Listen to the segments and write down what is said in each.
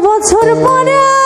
বছর পরে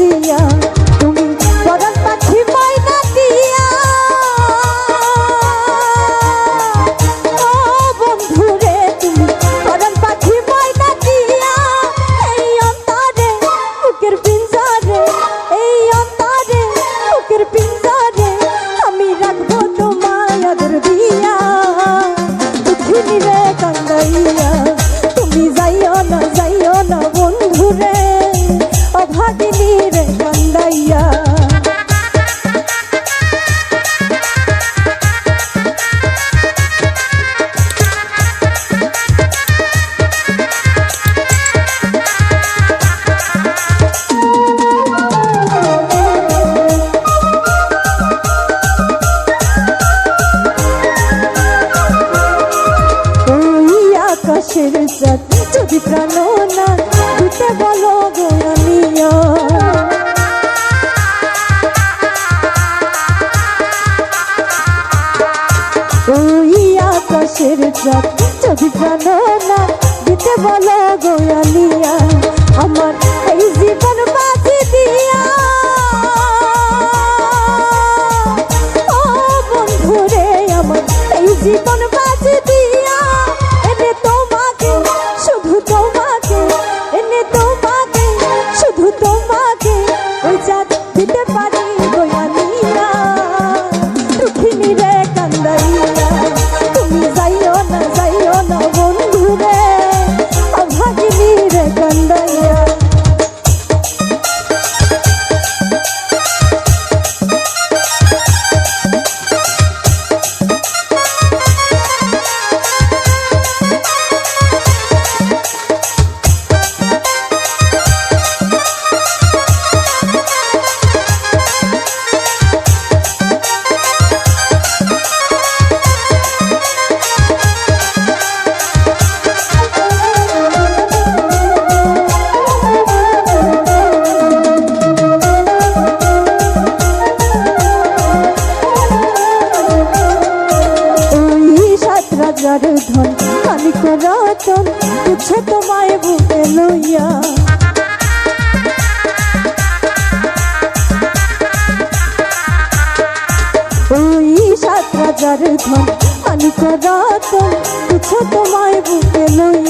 বাজিয়া তুমি পরাণ পাখি ময়না দিয়া। ও বন্ধু রে তুমি পরাণ পাখি ময়না দিয়া। এই অন্তরে, বুকের পিঞ্জরে, এই অন্তরে, বুকের পিঞ্জরে, আমি রাখব তোমার আদর দিয়া। রে বন্দাইয়া। আমাকে বলো গোয়ালিয়া আমার এই জীবন বাজি দিয়া। ও বন্ধুরে আমার এই জীবন রচন পুছে তোমায় বুকে লইয়া। ওই সাত হাজার ধন আনিকা রচন পুছে তোমায় বুকে লইয়া।